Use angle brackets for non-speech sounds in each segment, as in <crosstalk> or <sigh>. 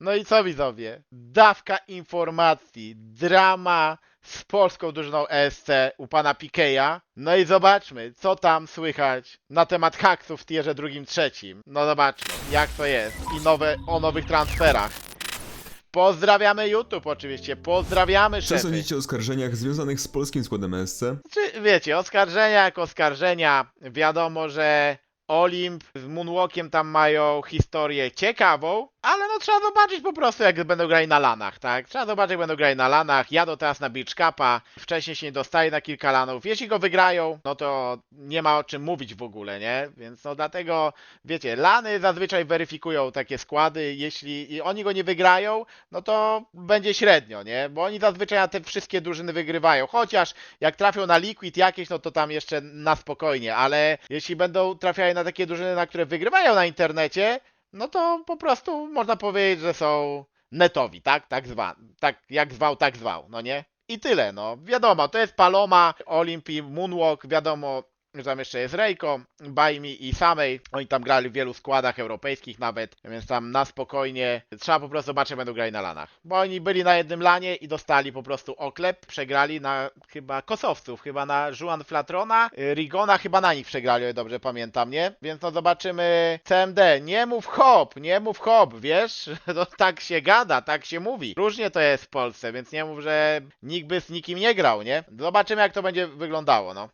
No i co widzowie? Dawka informacji, drama z polską drużyną ESC u pana Pikeja. No i zobaczmy, co tam słychać na temat haksów w tierze drugim, trzecim. No zobaczmy, jak to jest. I nowe, o nowych transferach. Pozdrawiamy YouTube oczywiście, pozdrawiamy Co szefy. sądzicie o oskarżeniach związanych z polskim składem ESC? Czy wiecie, oskarżenia jak oskarżenia, wiadomo, że Olimp z Moonwalkiem tam mają historię ciekawą, ale no trzeba zobaczyć po prostu jak będą grali na lanach, tak? Trzeba zobaczyć jak będą grali na lanach, jadą teraz na Beach Cupa, wcześniej się nie dostali na kilka lanów, jeśli go wygrają, no to nie ma o czym mówić w ogóle, nie? Więc no dlatego, wiecie, lany zazwyczaj weryfikują takie składy, jeśli oni go nie wygrają, no to będzie średnio, nie? Bo oni zazwyczaj na te wszystkie drużyny wygrywają, chociaż jak trafią na Liquid jakieś, no to tam jeszcze na spokojnie, ale jeśli będą trafiali na takie drużyny, na które wygrywają na internecie, no to po prostu można powiedzieć, że są netowi, tak? Tak zwa, tak jak zwał, tak zwał, no nie? I tyle, no. Wiadomo, to jest Paloma, Olimpi, Moonwalk, wiadomo, tam jeszcze jest Reiko, Bajmi i Samej. Oni tam grali w wielu składach europejskich nawet, więc tam na spokojnie trzeba po prostu zobaczyć, będą grali na lanach. Bo oni byli na jednym lanie i dostali po prostu oklep, przegrali na chyba kosowców, chyba na Juan Flatrona, Rigona chyba na nich przegrali, o dobrze pamiętam, nie? Więc no zobaczymy CMD, nie mów hop, nie mów hop, wiesz? <laughs> To tak się gada, tak się mówi. Różnie to jest w Polsce, więc nie mów, że nikt by z nikim nie grał, nie? Zobaczymy jak to będzie wyglądało, no.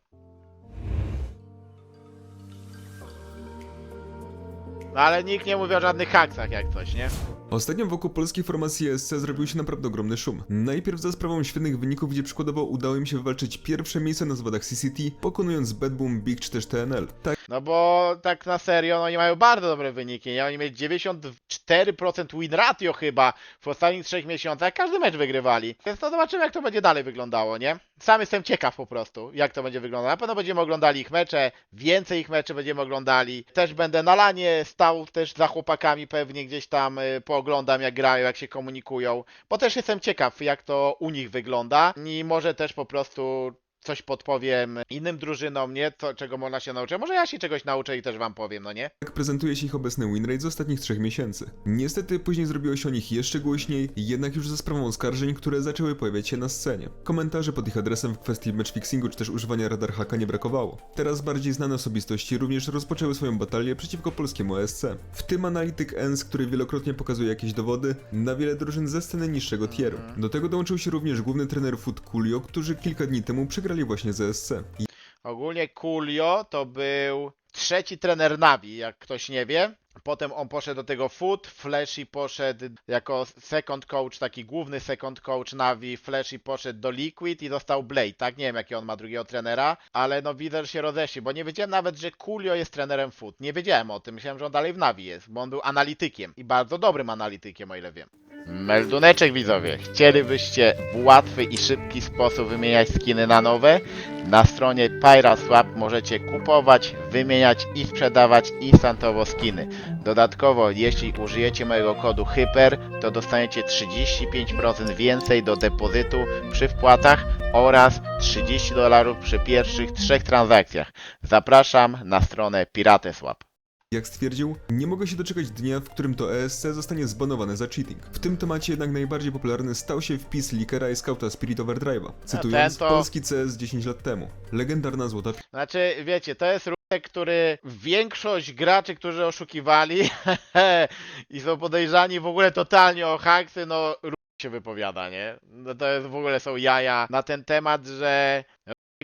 No ale nikt nie mówi o żadnych haksach jak coś, nie? Ostatnio wokół polskiej formacji ESC zrobił się naprawdę ogromny szum. Najpierw za sprawą świetnych wyników, gdzie przykładowo udało im się wywalczyć pierwsze miejsce na zawodach CCT, pokonując Bad Boom, Big czy też TNL. Tak No bo tak na serio, no oni mają bardzo dobre wyniki, nie? Oni mieli 94% win ratio chyba w ostatnich trzech miesiącach, każdy mecz wygrywali. Więc no zobaczymy jak to będzie dalej wyglądało, nie? Sam jestem ciekaw po prostu, jak to będzie wyglądało. Na pewno będziemy oglądali ich mecze, więcej ich meczy będziemy oglądali. Też będę na lanie stał też za chłopakami pewnie gdzieś tam y, pooglądam jak grają, jak się komunikują, bo też jestem ciekaw jak to u nich wygląda i może też po prostu coś podpowiem innym drużynom, nie? Co, czego można się nauczyć. Może ja się czegoś nauczę i też wam powiem, no nie? Jak prezentuje się ich obecny winrate z ostatnich trzech miesięcy. Niestety później zrobiło się o nich jeszcze głośniej, jednak już za sprawą oskarżeń, które zaczęły pojawiać się na scenie. Komentarzy pod ich adresem w kwestii matchfixingu czy też używania radar haka nie brakowało. Teraz bardziej znane osobistości również rozpoczęły swoją batalię przeciwko polskiemu ESC. W tym analityk ENS, który wielokrotnie pokazuje jakieś dowody na wiele drużyn ze sceny niższego tieru. Do tego dołączył się również główny trener Foot Coolio, którzy kilka dni temu właśnie z ESC. Ogólnie Coolio to był trzeci trener Navi, jak ktoś nie wie. Potem on poszedł do tego Foot, Flashy poszedł jako second coach, taki główny second coach Navi, Flashy poszedł do Liquid i został Blade, tak? Nie wiem jaki on ma drugiego trenera, ale no widzę, że się rozeszli, bo nie wiedziałem nawet, że Coolio jest trenerem Foot. Nie wiedziałem o tym, myślałem, że on dalej w Navi jest, bo on był analitykiem i bardzo dobrym analitykiem, o ile wiem. Melduneczek widzowie, chcielibyście w łatwy i szybki sposób wymieniać skiny na nowe? Na stronie PyraSwap możecie kupować, wymieniać i sprzedawać instantowo skiny. Dodatkowo, jeśli użyjecie mojego kodu HYPER, to dostaniecie 35% więcej do depozytu przy wpłatach oraz 30 dolarów przy pierwszych trzech transakcjach. Zapraszam na stronę Pirateswap. Jak stwierdził, nie mogę się doczekać dnia, w którym to ESC zostanie zbanowane za cheating. W tym temacie jednak najbardziej popularny stał się wpis Likera i Scouta Spirit Overdrive'a, cytując to- polski CS 10 lat temu. Legendarna złota Znaczy, wiecie, to jest rutek, który większość graczy, którzy oszukiwali <laughs> i są podejrzani w ogóle totalnie o haksy, no się wypowiada, nie? No to jest w ogóle są jaja na ten temat, że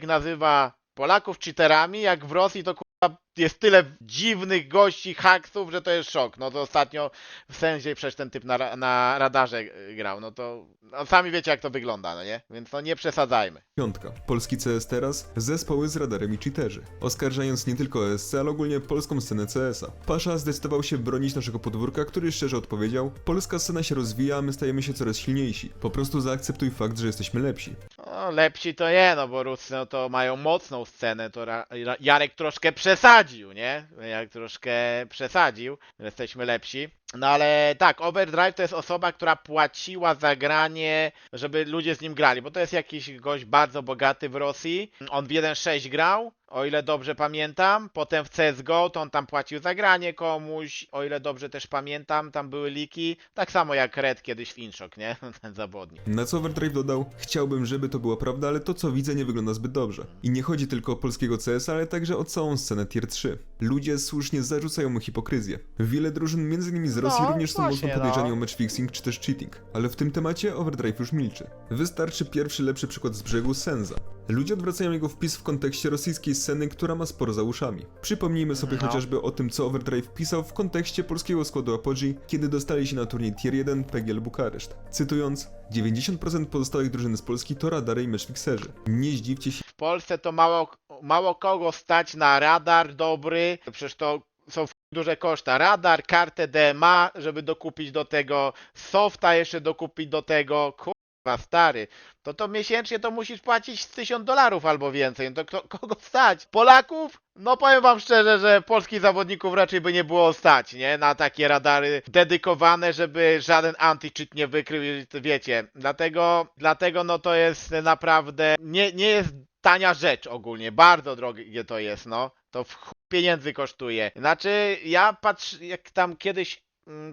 nazywa Polaków cheaterami, jak w Rosji to kurwa jest tyle dziwnych gości, haksów, że to jest szok. No to ostatnio w sensie przecież ten typ na, na radarze grał, no to no, sami wiecie jak to wygląda, no nie? Więc no nie przesadzajmy. piątka. Polski CS teraz, zespoły z radarem i cheaterzy. Oskarżając nie tylko ESC, ale ogólnie polską scenę CS-a. Pasza zdecydował się bronić naszego podwórka, który szczerze odpowiedział Polska scena się rozwija, a my stajemy się coraz silniejsi. Po prostu zaakceptuj fakt, że jesteśmy lepsi. No, lepsi to nie, no bo Ruscy no, to mają mocną scenę, to Jarek troszkę przesadził, nie? Jak troszkę przesadził, jesteśmy lepsi. No ale tak, Overdrive to jest osoba, która płaciła za granie, żeby ludzie z nim grali, bo to jest jakiś gość bardzo bogaty w Rosji. On w 1.6 grał, o ile dobrze pamiętam. Potem w CSGO to on tam płacił za granie komuś, o ile dobrze też pamiętam, tam były liki. Tak samo jak Red kiedyś w Inszok, nie? <laughs> Ten zawodnik. Na co Overdrive dodał, chciałbym, żeby to była prawda, ale to co widzę nie wygląda zbyt dobrze. I nie chodzi tylko o polskiego CS, ale także o całą scenę tier 3. Ludzie słusznie zarzucają mu hipokryzję. Wiele drużyn, m.in. z Rosji, No, również są właśnie, mocno podejrzani no. o matchfixing czy też cheating. Ale w tym temacie Overdrive już milczy. Wystarczy pierwszy lepszy przykład z brzegu Senza. Ludzie odwracają jego wpis w kontekście rosyjskiej sceny, która ma sporo za uszami. Przypomnijmy sobie No. chociażby o tym, co Overdrive pisał w kontekście polskiego składu Apogee, kiedy dostali się na turniej Tier 1 PGL Bukareszt. Cytując, 90% pozostałych drużyn z Polski to radary i matchfixerzy. Nie zdziwcie się, W Polsce to mało, mało kogo stać na radar dobry, przecież to są duże koszta. Radar, kartę DMA, żeby dokupić do tego, softa jeszcze dokupić do tego, kurwa stary, to to miesięcznie to musisz płacić z 1000 dolarów albo więcej, no to kto, kogo stać? Polaków? No powiem wam szczerze, że polskich zawodników raczej by nie było stać, nie? Na takie radary dedykowane, żeby żaden anti-cheat nie wykrył, wiecie. Dlatego, dlatego no to jest naprawdę, nie, nie jest tania rzecz ogólnie, bardzo drogie to jest, no. To w pieniędzy kosztuje. Znaczy, ja patrz, jak tam kiedyś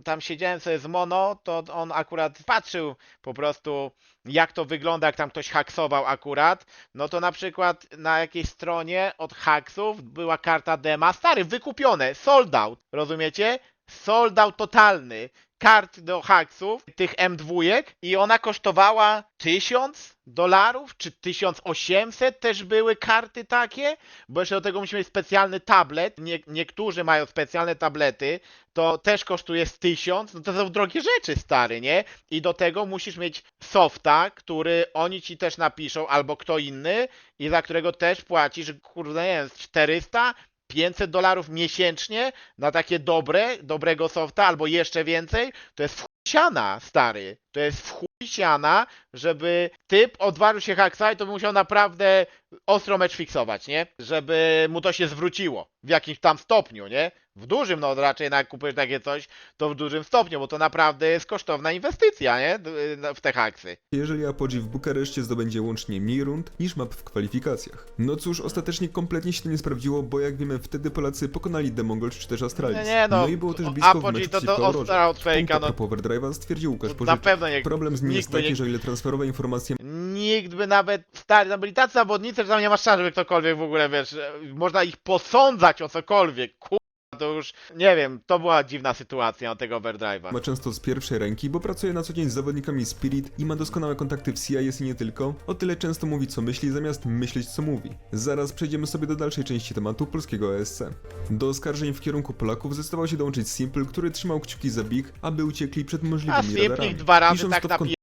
tam siedziałem sobie z Mono, to on akurat patrzył po prostu jak to wygląda, jak tam ktoś haksował akurat, no to na przykład na jakiejś stronie od haksów była karta dema, stary, wykupione, sold out, rozumiecie? Sold out totalny kart do haksów, tych M2 i ona kosztowała 1000 dolarów, czy 1800 też były karty takie, bo jeszcze do tego musimy mieć specjalny tablet, Nie, niektórzy mają specjalne tablety, to też kosztuje z 1000, no to są drogie rzeczy, stary, nie? I do tego musisz mieć softa, który oni ci też napiszą, albo kto inny, i za którego też płacisz, kurde, nie wiem, z 400, 500 dolarów miesięcznie na takie dobre, dobrego softa, albo jeszcze więcej, to jest wchujsiana, stary. To jest wchujsiana, żeby typ odważył się haksa i to by musiał naprawdę ostro mecz fiksować, nie? Żeby mu to się zwróciło w jakimś tam stopniu, nie? W dużym, no raczej jak kupujesz takie coś, to w dużym stopniu, bo to naprawdę jest kosztowna inwestycja, nie? D- W te haksy. jeżeli Apogee w Bukareszcie zdobędzie łącznie mniej rund niż map w kwalifikacjach. No cóż, ostatecznie kompletnie się to nie sprawdziło, bo jak wiemy wtedy Polacy pokonali Demongols czy też Astralis. Nie, nie, no, i było też blisko w Apogee meczu to- to Aurorze. outfake'a, Punkt no. a propos Overdrive'a stwierdził Łukasz Na Pożytek. pewno nie, Problem z nim jest taki, nie- że ile transferowe informacje Nikt by nawet, stary, no byli tacy zawodnicy, że tam nie ma szans, żeby ktokolwiek w ogóle, wiesz, można ich posądzać o cokolwiek, kurwa, to już, nie wiem, to była dziwna sytuacja od tego overdrive'a. ma często z pierwszej ręki, bo pracuje na co dzień z zawodnikami Spirit i ma doskonałe kontakty w CIS i nie tylko, o tyle często mówi co myśli zamiast myśleć co mówi. Zaraz przejdziemy sobie do dalszej części tematu polskiego ESC. Do oskarżeń w kierunku Polaków zdecydował się dołączyć Simple, który trzymał kciuki za Big, aby uciekli przed A możliwymi Simplik radarami. dwa razy Pisząc tak napi...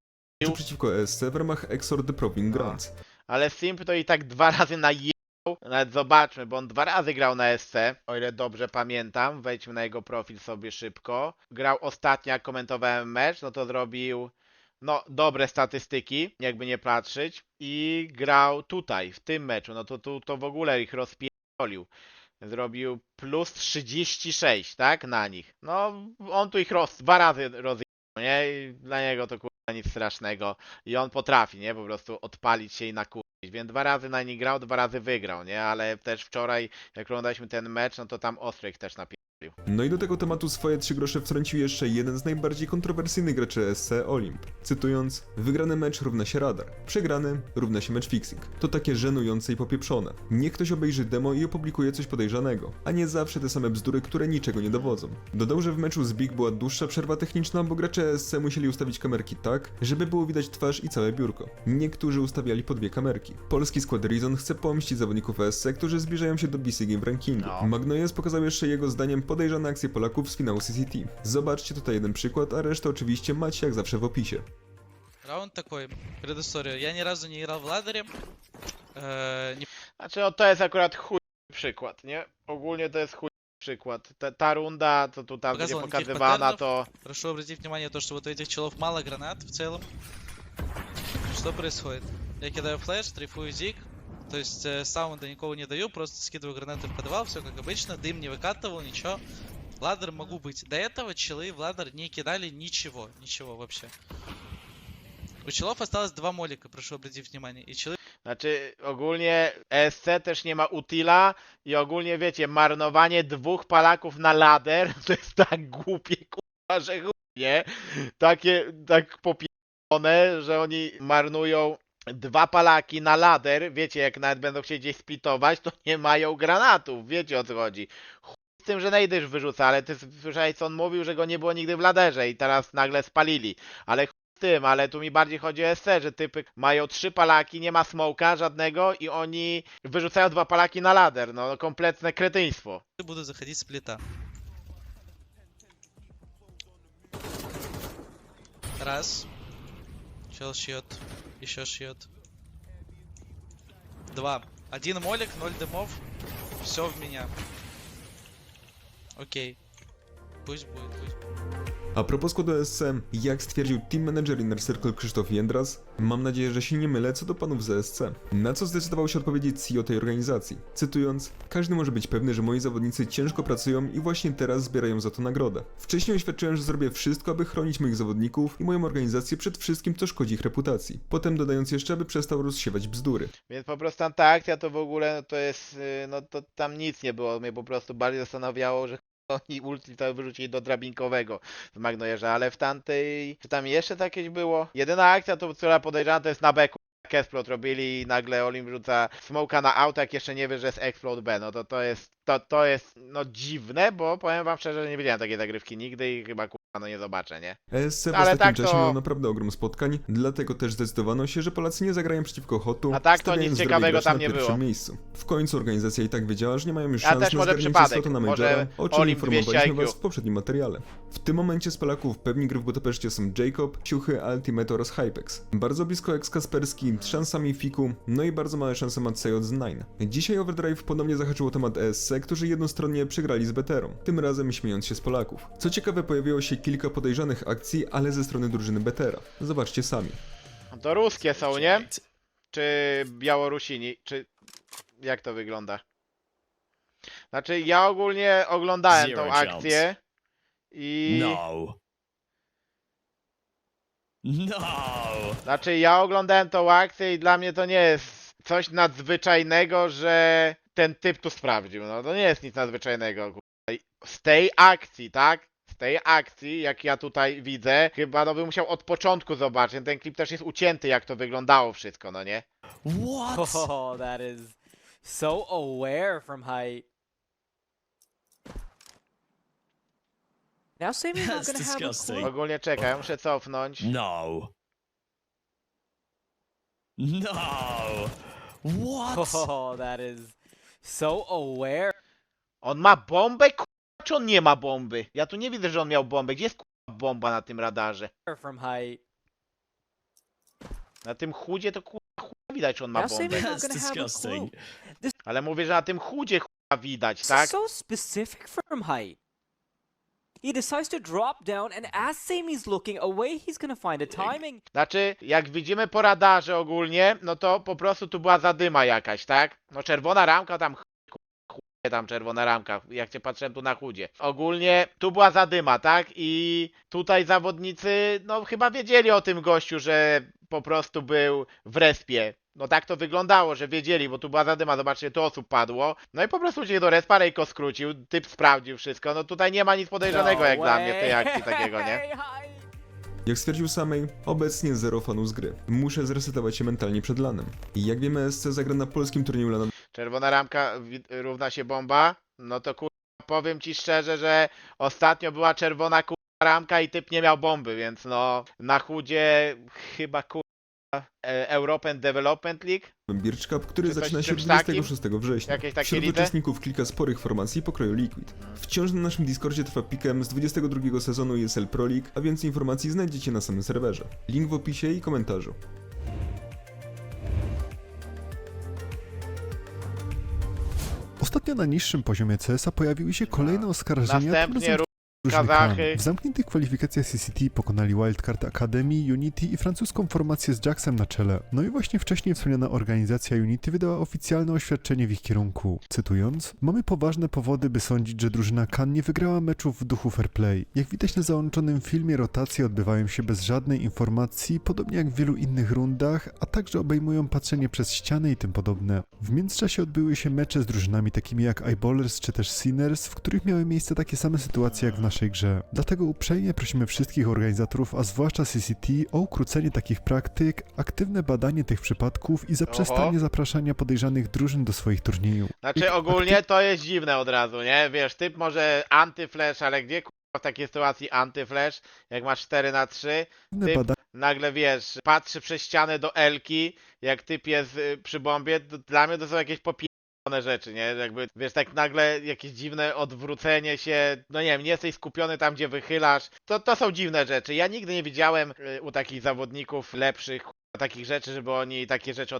przeciwko ESC w ramach Exor The Proving No. Ale Simp to i tak dwa razy najebał. Nawet zobaczmy, bo on dwa razy grał na SC, o ile dobrze pamiętam. Wejdźmy na jego profil sobie szybko. Grał ostatnio, jak komentowałem mecz, no to zrobił no dobre statystyki, jakby nie patrzeć. I grał tutaj, w tym meczu, no to tu to w ogóle ich rozpierdolił. Zrobił plus 36, tak, na nich. No, on tu ich roz, dwa razy rozjechał, nie? I dla niego to kurwa nic strasznego. I on potrafi, nie? Po prostu odpalić się i nakurzyć. Więc dwa razy na nich grał, dwa razy wygrał, nie? Ale też wczoraj, jak oglądaliśmy ten mecz, no to tam Ostrych też No i do tego tematu swoje trzy grosze wtrącił jeszcze jeden z najbardziej kontrowersyjnych graczy ESC, Olimp. Cytując, wygrany mecz równa się radar, przegrany równa się mecz fixing. To takie żenujące i popieprzone. Niech ktoś obejrzy demo i opublikuje coś podejrzanego, a nie zawsze te same bzdury, które niczego nie dowodzą. Dodał, że w meczu z Big była dłuższa przerwa techniczna, bo gracze ESC musieli ustawić kamerki tak, żeby było widać twarz i całe biurko. Niektórzy ustawiali po dwie kamerki. Polski skład Reason chce pomścić zawodników ESC, którzy zbliżają się do BC Game w rankingu. No. Magnojes pokazał jeszcze jego zdaniem podejrzane akcje Polaków z finału CCT. Zobaczcie tutaj jeden przykład, a resztę oczywiście macie jak zawsze w opisie. Раунд такой, предыстория. Я ни разу не играл в ладере. Э, не Znaczy, o, to jest akurat chuj przykład, nie? Ogólnie to jest chuj przykład. Ta, ta runda, co tu tam będzie Pokazał nikakich pokazywana, patternów. to... прошу обратить внимание то, что вот у этих челов мало гранат в целом. Что происходит? Я кидаю флеш, трейфую зиг. То есть э, саунда никого не даю, просто скидываю гранаты в подвал, все как обычно, дым не выкатывал, ничего. Ладер могу быть. До этого челы в ладер не кидали ничего, ничего вообще. У челов осталось два молика, прошу обратить внимание. И челы Znaczy, ogólnie ESC też nie ma Utila i ogólnie, wiecie, marnowanie dwóch Palaków na lader <laughs> to jest tak głupie, kurwa, że nie? Takie, tak popierdolone, że oni marnują dwa Palaki na lader, wiecie, jak nawet będą chcieli gdzieś splitować, to nie mają granatów, wiecie o co chodzi. Chuj z tym, że Nejdysz wyrzuca, ale ty słyszałeś, co on mówił, że go nie było nigdy w laderze i teraz nagle spalili. Ale chuj z tym, ale tu mi bardziej chodzi o SC, że typy mają trzy palaki, nie ma smoka żadnego i oni wyrzucają dwa palaki na lader. No kompletne kretyństwo. Буду заходить с плита. Раз. Чел шьет. Еще шьет. Два. Один молик, ноль дымов. Все в меня. Окей. Пусть будет, пусть будет. A propos składu SC, jak stwierdził team manager Inner Circle Krzysztof Jędras, mam nadzieję, że się nie mylę co do panów z ESC. Na co zdecydował się odpowiedzieć CEO tej organizacji. Cytując, każdy może być pewny, że moi zawodnicy ciężko pracują i właśnie teraz zbierają za to nagrodę. Wcześniej oświadczyłem, że zrobię wszystko, aby chronić moich zawodników i moją organizację przed wszystkim, co szkodzi ich reputacji. Potem dodając jeszcze, aby przestał rozsiewać bzdury. Więc po prostu tamta akcja to w ogóle no to jest, y, no to tam nic nie było. Mnie po prostu bardziej zastanawiało, że oni ulti to wyrzucili do drabinkowego w Magnojerze, ale w tamtej, czy tam jeszcze jakieś było? Jedyna akcja, to która podejrzana to jest na beku. Explode robili i nagle Olim rzuca smoka na auto, jak jeszcze nie wie, że jest Explode B. No to to jest, to, to jest no dziwne, bo powiem wam szczerze, że nie widziałem takiej zagrywki nigdy i chyba no nie zobaczę, nie? ESC w Ale ostatnim tak czasie to- miał naprawdę ogrom spotkań, dlatego też zdecydowano się, że Polacy nie zagrają przeciwko Hotu, A tak to stawiając nic zdrowie ciekawego graczy tam na nie pierwszym było. miejscu. W końcu organizacja i tak wiedziała, że nie mają już A szans też na może zgarnięcie przypadek, slotu na może Majora, o czym Olimp 200 informowaliśmy IQ. was w poprzednim materiale. W tym momencie z Polaków pewni gry w Budapeszcie są Jacob, Ciuchy, Ultimate oraz Hypex. Bardzo blisko ex Kasperski, z szansami Fiku, no i bardzo małe szanse z Nine. Dzisiaj Overdrive ponownie zahaczyło temat ESC, którzy jednostronnie przegrali z Beterą, tym razem śmiejąc się z Polaków. Co ciekawe pojawiło się kilka podejrzanych akcji, ale ze strony drużyny Betera. Zobaczcie sami. To ruskie są, nie? Czy Białorusini? Czy jak to wygląda? Znaczy, ja ogólnie oglądałem Zero tą chance. akcję i. No. No. Znaczy, ja oglądałem tą akcję i dla mnie to nie jest coś nadzwyczajnego, że ten typ tu sprawdził. No to nie jest nic nadzwyczajnego. kurwa. Z tej akcji, tak? Z tej akcji, jak ja tutaj widzę, chyba no bym musiał od początku zobaczyć. Ten klip też jest ucięty, jak to wyglądało wszystko, no nie? What? <laughs> Oh, that is so aware from height. Now Sammy's not That's gonna have a disgusting. clue. Ogólnie czekaj, ja muszę cofnąć. No. No. What? <laughs> Oh, that is so aware On ma bombę, kurwa, czy on nie ma bomby? Ja tu nie widzę, że on miał bombę. Gdzie jest kurwa, bomba na tym radarze? from height. Na tym chudzie to chuja widać, czy on ma Now bombę. Not That's gonna have a clue. disgusting. Ale mówię, że na tym chudzie chuja widać, This tak? is so specific from height. He decides to drop down, and as Sammy's looking away, he's gonna find a timing. Znaczy, jak widzimy po radarze ogólnie, no to po prostu tu była zadyma jakaś, tak? No czerwona ramka tam chuj, chuj, tam czerwona ramka, jak cię patrzyłem tu na chudzie. Ogólnie tu była zadyma, tak? I tutaj zawodnicy, no chyba wiedzieli o tym gościu, że po prostu był w respie. No tak to wyglądało, że wiedzieli, bo tu była zadyma, zobaczcie, tu osób padło. No i po prostu uciekł do respa, Rejko skrócił, typ sprawdził wszystko. No tutaj nie ma nic podejrzanego No jak dla mnie w tej akcji takiego, nie? <laughs> Jak stwierdził samej, obecnie zero fanów z gry. Muszę zresetować się mentalnie przed lanem. I jak wiemy, SC zagra na polskim turnieju LAN Czerwona ramka wi- równa się bomba. No to kurwa, powiem ci szczerze, że ostatnio była czerwona kurwa ramka i typ nie miał bomby, więc no na chudzie chyba kurwa European Development League. Beach Cup, który Czy coś zaczyna się czymś takim? 26 września. Jakieś takie Wśród uczestników kilka sporych formacji pokroju Liquid. Wciąż na naszym Discordzie trwa pikem z 22 sezonu ESL Pro League, a więcej informacji znajdziecie na samym serwerze. Link w opisie i komentarzu. Ostatnio na niższym poziomie CS-a pojawiły się kolejne oskarżenia, które Następnie Kazachy. W zamkniętych kwalifikacjach CCT pokonali Wildcard Academy, Unity i francuską formację z Jacksem na czele. No i właśnie wcześniej wspomniana organizacja Unity wydała oficjalne oświadczenie w ich kierunku. Cytując, mamy poważne powody, by sądzić, że drużyna Kan nie wygrała meczów w duchu fair play. Jak widać na załączonym filmie, rotacje odbywają się bez żadnej informacji, podobnie jak w wielu innych rundach, a także obejmują patrzenie przez ściany i tym podobne. W międzyczasie odbyły się mecze z drużynami takimi jak Eyeballers czy też Sinners, w których miały miejsce takie same sytuacje jak w naszej grze. Dlatego uprzejmie prosimy wszystkich organizatorów, a zwłaszcza CCT, o ukrócenie takich praktyk, aktywne badanie tych przypadków i zaprzestanie Oho. zapraszania podejrzanych drużyn do swoich turniejów. Znaczy ogólnie to jest dziwne od razu, nie? Wiesz, typ może antyflash, ale gdzie kurwa w takiej sytuacji antyflash, jak masz 4 na 3 Aktywne Ty- badanie nagle wiesz, patrzy przez ścianę do Elki, jak typ jest y, przy bombie, to dla mnie to są jakieś popierdolone rzeczy, nie? Jakby, wiesz, tak nagle jakieś dziwne odwrócenie się, no nie wiem, nie jesteś skupiony tam, gdzie wychylasz, to, to są dziwne rzeczy. Ja nigdy nie widziałem y, u takich zawodników lepszych takich rzeczy, żeby oni takie rzeczy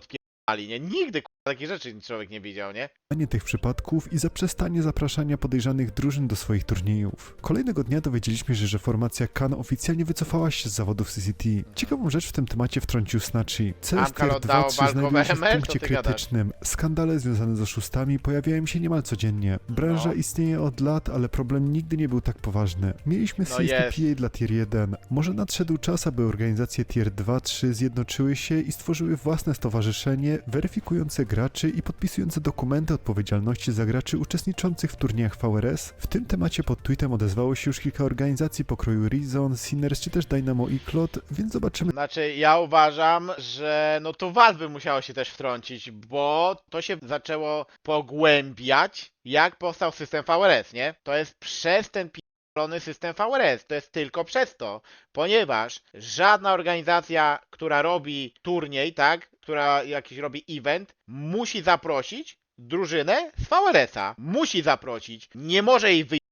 nie? Nigdy kurwa, takich rzeczy człowiek nie widział, nie? tych przypadków i zaprzestanie zapraszania podejrzanych drużyn do swoich turniejów. Kolejnego dnia dowiedzieliśmy się, że formacja Kan oficjalnie wycofała się z zawodów CCT. Ciekawą rzecz w tym temacie wtrącił Snatchy. CS Amkal Tier oddało 2-3 walkowe znajduje się w ML? Punkcie ty krytycznym. Skandale związane z oszustami pojawiają się niemal codziennie. Branża No. istnieje od lat, ale problem nigdy nie był tak poważny. Mieliśmy No CSTPA dla Tier 1. Może nadszedł czas, aby organizacje Tier 2-3 zjednoczyły się i stworzyły własne stowarzyszenie weryfikujące graczy i podpisujące dokumenty odpowiedzialności za graczy uczestniczących w turniejach VRS. W tym temacie pod tweetem odezwało się już kilka organizacji pokroju Reason, Sinners czy też Dynamo i Klot, więc zobaczymy Znaczy, ja uważam, że no to Valve musiało się też wtrącić, bo to się zaczęło pogłębiać, jak powstał system VRS, nie? To jest przez ten pierdolony system VRS, to jest tylko przez to, ponieważ żadna organizacja, która robi turniej, tak, która jakiś robi event, musi zaprosić drużynę z VRS-a. Musi zaprosić. Nie może jej wyjść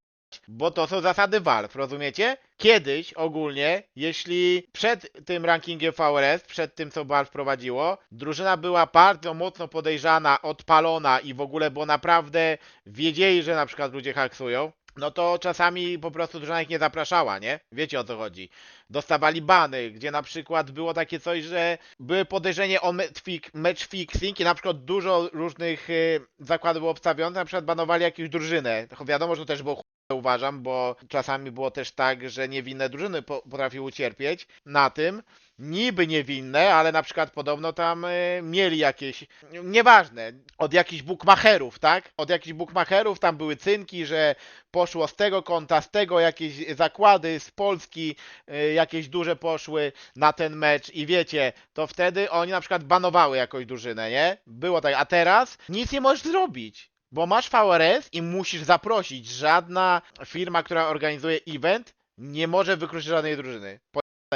bo to są zasady Valve, rozumiecie? Kiedyś ogólnie, jeśli przed tym rankingiem VRS, przed tym co Valve prowadziło, drużyna była bardzo mocno podejrzana, odpalona i w ogóle, bo naprawdę wiedzieli, że na przykład ludzie haksują, no to czasami po prostu drużyna ich nie zapraszała, nie? Wiecie o co chodzi. Dostawali bany, gdzie na przykład było takie coś, że były podejrzenie o match fix- match fixing i na przykład dużo różnych y, zakładów było obstawione, na przykład banowali jakąś drużynę. Wiadomo, że to też było uważam, bo czasami było też tak, że niewinne drużyny po, potrafiły ucierpieć na tym. Niby niewinne, ale na przykład podobno tam y, mieli jakieś, nieważne, od jakichś bukmacherów, tak? Od jakichś bukmacherów tam były cynki, że poszło z tego konta, z tego jakieś zakłady, z Polski y, jakieś duże poszły na ten mecz i wiecie, to wtedy oni na przykład banowały jakąś drużynę, nie? Było tak, a teraz nic nie możesz zrobić. Bo masz VRS i musisz zaprosić. Żadna firma, która organizuje event, nie może wykluczyć żadnej drużyny.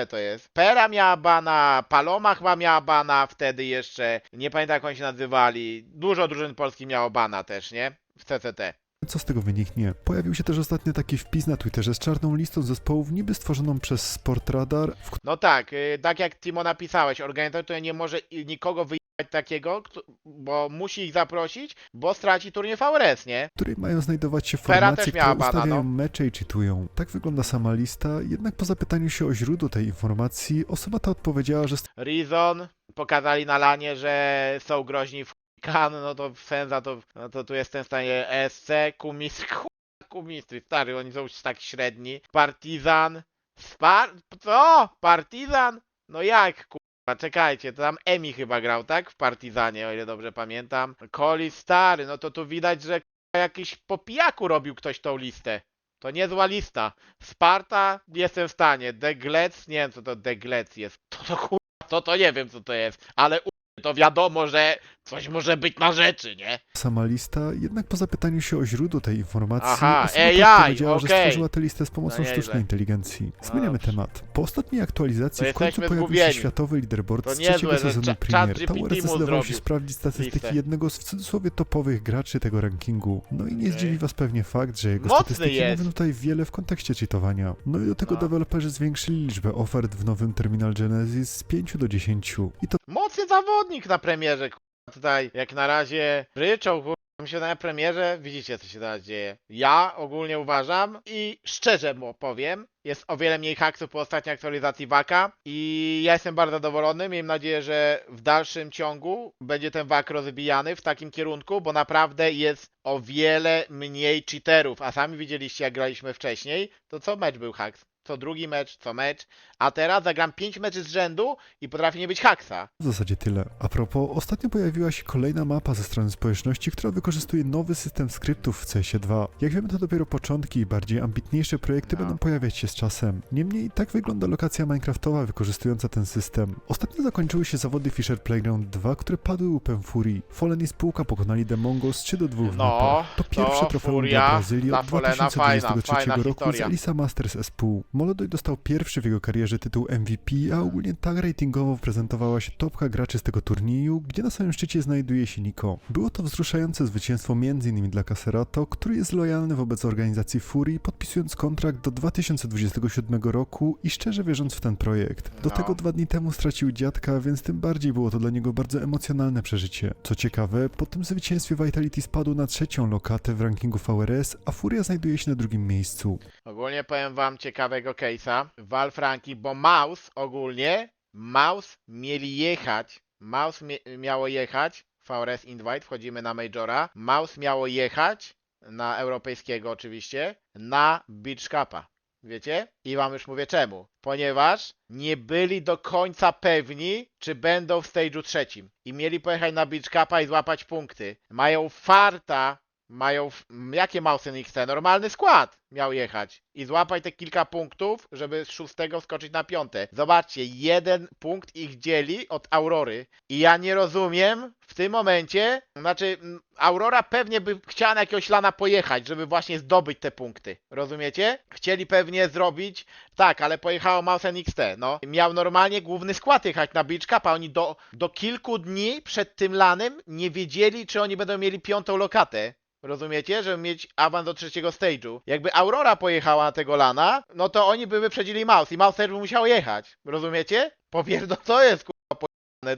To jest. Pera miała bana, Paloma chyba miała bana wtedy jeszcze. Nie pamiętam jak oni się nazywali. Dużo drużyn polskich miało bana też, nie? W CCT. Co z tego wyniknie. Pojawił się też ostatnio taki wpis na Twitterze z czarną listą zespołów niby stworzoną przez Sportradar, w No tak, y, tak jak Timo napisałeś, organizator nie może nikogo wyjechać takiego, bo musi ich zaprosić, bo straci turniej VRS, nie? której mają znajdować się Fera formacje, które miała bana, ustawiają no. mecze i cheatują. Tak wygląda sama lista, jednak po zapytaniu się o źródło tej informacji, osoba ta odpowiedziała, że Reason pokazali na lanie, że są groźni w kan, no to Senza to, no to tu jestem w stanie ESC, Kumis, <laughs> Kumistry, stary, oni są już tak średni. Partizan, Spar... co? Partizan? No jak, kurwa, czekajcie, to tam Emi chyba grał, tak? W Partizanie, o ile dobrze pamiętam. Koli, stary, no to tu widać, że jakiś po pijaku robił ktoś tą listę. To niezła lista. Sparta, jestem w stanie. Deglec, nie wiem co to Deglec jest. To to kurwa, to to nie wiem co to jest. Ale u... to wiadomo, że coś może być na rzeczy, nie? sama lista, jednak po zapytaniu się o źródło tej informacji, Aha, osoba AI, powiedziała, że okej. stworzyła tę listę z pomocą No nieźle. sztucznej inteligencji. Zmieniamy temat. Po ostatniej aktualizacji To w końcu jesteśmy pojawił zgubieni. się światowy leaderboard To z niezłe, trzeciego że sezonu cza- Premier. ChatGPT Tower mu zdecydował się zrobił sprawdzić statystyki listę. jednego z w cudzysłowie topowych graczy tego rankingu. No i nie Okej. zdziwi was pewnie fakt, że jego Mocny statystyki jest. mówią tutaj wiele w kontekście cheatowania. No i do tego No. deweloperzy zwiększyli liczbę ofert w nowym Terminal Genesis z 5 do 10. I to Mocny zawodnik na premierze, kurwa, tutaj. Jak na razie ryczą, kurwa, Mi się na premierze, widzicie co się teraz dzieje. Ja ogólnie uważam i szczerze mu powiem, jest o wiele mniej haksów po ostatniej aktualizacji Waka i ja jestem bardzo zadowolony. Miejmy nadzieję, że w dalszym ciągu będzie ten Wak rozbijany w takim kierunku, bo naprawdę jest o wiele mniej cheaterów. A sami widzieliście jak graliśmy wcześniej, to co mecz był haks? Co drugi mecz, co mecz, a teraz zagram 5 meczy z rzędu i potrafi nie być haksa. W zasadzie tyle. A propos, ostatnio pojawiła się kolejna mapa ze strony społeczności, która wykorzystuje nowy system skryptów w CS2. Jak wiemy, to dopiero początki i bardziej ambitniejsze projekty No. będą pojawiać się z czasem. Niemniej tak wygląda lokacja minecraftowa wykorzystująca ten system. Ostatnio zakończyły się zawody Fisher Playground 2, które padły łupem Furii. Fallen i spółka pokonali The Mongols 3 do 2 w No, mapach. To pierwsze trofeum dla Brazylii od Follena 2023 fajna, fajna roku z. Elisa Masters S-Pool. Molodoj dostał pierwszy w jego karierze tytuł MVP, a ogólnie tak ratingowo prezentowała się topka graczy z tego turnieju, gdzie na samym szczycie znajduje się Niko. Było to wzruszające zwycięstwo m.in. dla Caserato, który jest lojalny wobec organizacji Furii, podpisując kontrakt do 2027 roku i szczerze wierząc w ten projekt. Do No. tego dwa dni temu stracił dziadka, więc tym bardziej było to dla niego bardzo emocjonalne przeżycie. Co ciekawe, po tym zwycięstwie Vitality spadł na trzecią lokatę w rankingu VRS, a Furia znajduje się na drugim miejscu. Ogólnie powiem wam ciekawego case'a. Valve Ranking, bo Mouse ogólnie, Mouse mieli jechać, Mouse miało jechać, VRS Invite, wchodzimy na Majora, Mouse miało jechać, na europejskiego oczywiście, na Beach Cupa. Wiecie? I wam już mówię czemu. Ponieważ nie byli do końca pewni, czy będą w stage'u trzecim. I mieli pojechać na Beach Cupa i złapać punkty. Mają farta mają. w- Jakie Mausen XT? Normalny skład miał jechać. I złapać te kilka punktów, żeby z szóstego skoczyć na piąte. Zobaczcie, jeden punkt ich dzieli od Aurory. I ja nie rozumiem w tym momencie. Znaczy, Aurora pewnie by chciała na jakiegoś lana pojechać, żeby właśnie zdobyć te punkty. Rozumiecie? Chcieli pewnie zrobić. Tak, ale pojechało Mausen XT. No. Miał normalnie główny skład jechać na Beach Cup, a oni do, do kilku dni przed tym lanem nie wiedzieli, czy oni będą mieli piątą lokatę. Rozumiecie? Żeby mieć awans do trzeciego stage'u. Jakby Aurora pojechała na tego lana, no to oni by wyprzedzili Mouse i Mouse też by musiał jechać. Rozumiecie? Popierdo <laughs> to jest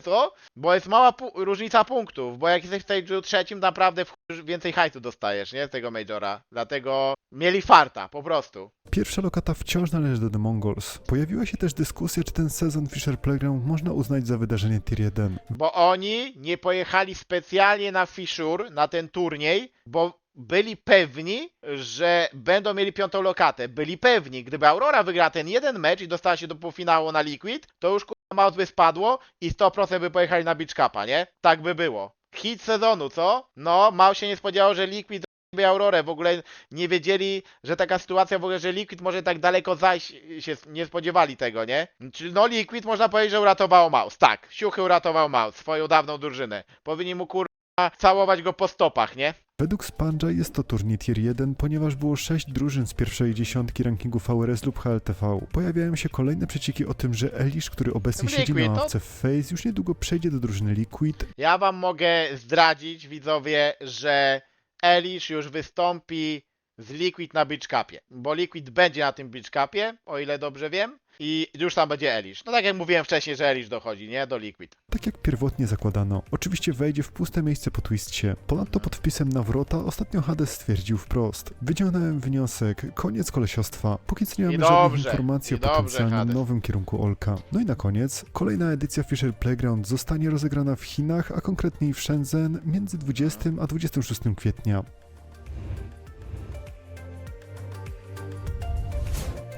co? Bo jest mała pu- różnica punktów, bo jak jesteś w stage'u trzecim, naprawdę więcej hajsu dostajesz, nie? Z tego Majora. Dlatego mieli farta, po prostu. Pierwsza lokata wciąż należy do The Mongols. Pojawiła się też dyskusja, czy ten sezon Fisher Playground można uznać za wydarzenie Tier 1. Bo oni nie pojechali specjalnie na Fishur, na ten turniej, bo byli pewni, że będą mieli piątą lokatę. Byli pewni, gdyby Aurora wygrała ten jeden mecz i dostała się do półfinału na Liquid, to już mouse by spadło i 100% by pojechali na Beach Cupa, nie? Tak by było. Hit sezonu, co? No, Mał się nie spodziewał, że Liquid zrobi Aurorę. W ogóle nie wiedzieli, że taka sytuacja, w ogóle, że Liquid może tak daleko zajść, się nie spodziewali tego, nie? No Liquid można powiedzieć, że uratowało Mouse. Tak, Siuchy uratował Mouse, swoją dawną drużynę. Powinni mu kurwa całować go po stopach, nie? Według Spanja jest to turniej Tier 1, ponieważ było 6 drużyn z pierwszej dziesiątki rankingu VRS lub HLTV. Pojawiają się kolejne przecieki o tym, że Elish, który obecnie siedzi Liquid, na to- ławce w FaZe, już niedługo przejdzie do drużyny Liquid, Ja wam mogę zdradzić, widzowie, że Elish już wystąpi z Liquid na Beach Cupie. Bo Liquid będzie na tym Beach Cupie, o ile dobrze wiem. I już tam będzie Elish. No tak jak mówiłem wcześniej, że Elish dochodzi, nie? Do Liquid. tak jak pierwotnie zakładano. Oczywiście wejdzie w puste miejsce po twistcie. Ponadto pod wpisem na wrota ostatnio Hades stwierdził wprost. Wyciągnąłem wniosek, koniec kolesiostwa. Póki co nie mamy I żadnych dobrze, informacji i o dobrze, potencjalnym Hades. nowym kierunku Olka. No i na koniec, kolejna edycja Fisher Playground zostanie rozegrana w Chinach, a konkretniej w Shenzhen między 20 a 26 kwietnia.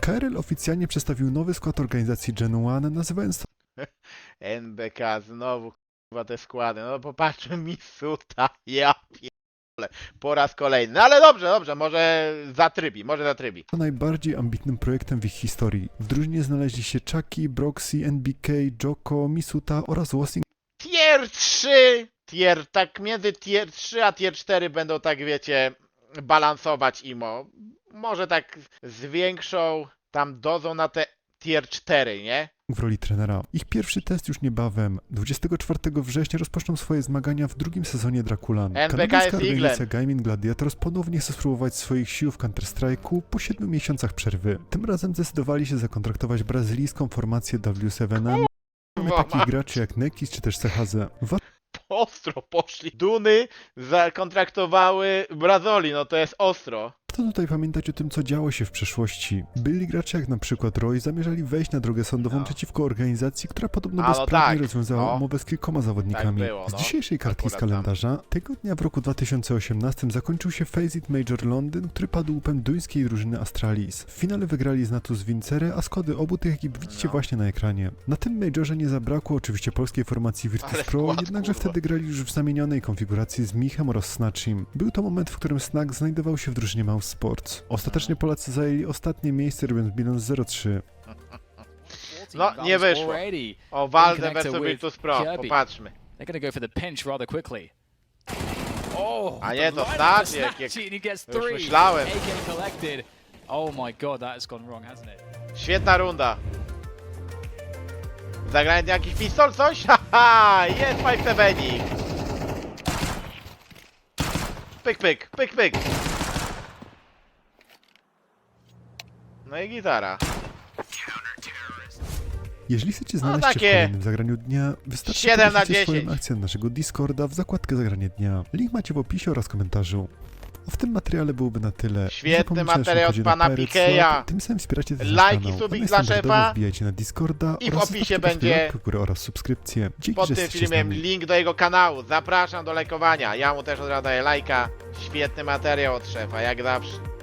KRL oficjalnie przedstawił nowy skład organizacji Gen 1, nazywając to <laughs> NBK znowu chyba te składy. No popatrzmy <laughs> mi suta. Ja pierdolę. Po raz kolejny. No ale dobrze, dobrze. Może zatrybi, może zatrybi. najbardziej ambitnym projektem w ich historii. W drużynie znaleźli się Chucky, Broxy, NBK, Joko, Misuta oraz Wasing Tier 3! Tier, tak między tier 3 a tier 4 będą tak wiecie balansować imo. Może tak z większą tam dozą na te tier 4, nie? w roli trenera. Ich pierwszy test już niebawem. 24 września rozpoczną swoje zmagania w drugim sezonie Drakulan. Kanadyjska organizacja Gaming Gladiators ponownie chce spróbować swoich sił w Counter-Strike'u po 7 miesiącach przerwy. Tym razem zdecydowali się zakontraktować brazylijską formację W7M. Mamy takich graczy jak Nekis czy też Sehaze. Warto ostro poszli. Duny zakontraktowały Brazoli, no to jest ostro. Warto tutaj pamiętać o tym, co działo się w przeszłości. Byli gracze jak na przykład Roy zamierzali wejść na drogę sądową No. przeciwko organizacji, która podobno A, no bezprawnie tak, rozwiązała no. umowę z kilkoma zawodnikami. Tak było, z no. dzisiejszej kartki z Akurat kalendarza, tego dnia w roku 2018 zakończył się Faceit Major Londyn, który padł łupem duńskiej drużyny Astralis. W finale wygrali z Natus Vincere, a składy obu tych ekip widzicie No. właśnie na ekranie. Na tym Majorze nie zabrakło oczywiście polskiej formacji Virtus Ale Pro, jednakże kurwa. wtedy grali już w zamienionej konfiguracji z Michem oraz Snatchim. Był to moment, w którym Snack znajdował się w drużynie Sports. Ostatecznie Polacy zajęli ostatnie miejsce, robiąc bilans 0-3. No, nie wyszło. O, Walde with Virtus Pro, popatrzmy. They're to go for the pinch rather quickly. Oh, A nie, to jak- snatch, jak- gets już myślałem. Oh my god, that has gone wrong, hasn't it? Świetna runda. Zagrałem jakiś pistol, coś? <laughs> Haha, jest 5 Sevenik. Pyk, pyk, pyk, pyk. No i gitara. Jeżeli chcecie znaleźć się w kolejnym zagraniu dnia, wystarczy 7 na podejście swoją 10. akcję na naszego Discorda w zakładkę zagranie dnia. Link macie w opisie oraz komentarzu. A w tym materiale byłoby na tyle. Nie Świetny zapomnijcie materiał od kodzie na pana Pirate Pikeja. Tym samym wspieracie nasz Lajki, kanał. subik dla standardowo szefa. Wbijajcie na Discorda I w oraz opisie zostawcie będzie łapkę w górę oraz subskrypcję. Dzięki, Pod że tym jesteście z filmem nami. link do jego kanału. Zapraszam do lajkowania. Ja mu też od razu daję lajka. Świetny materiał od szefa, jak zawsze.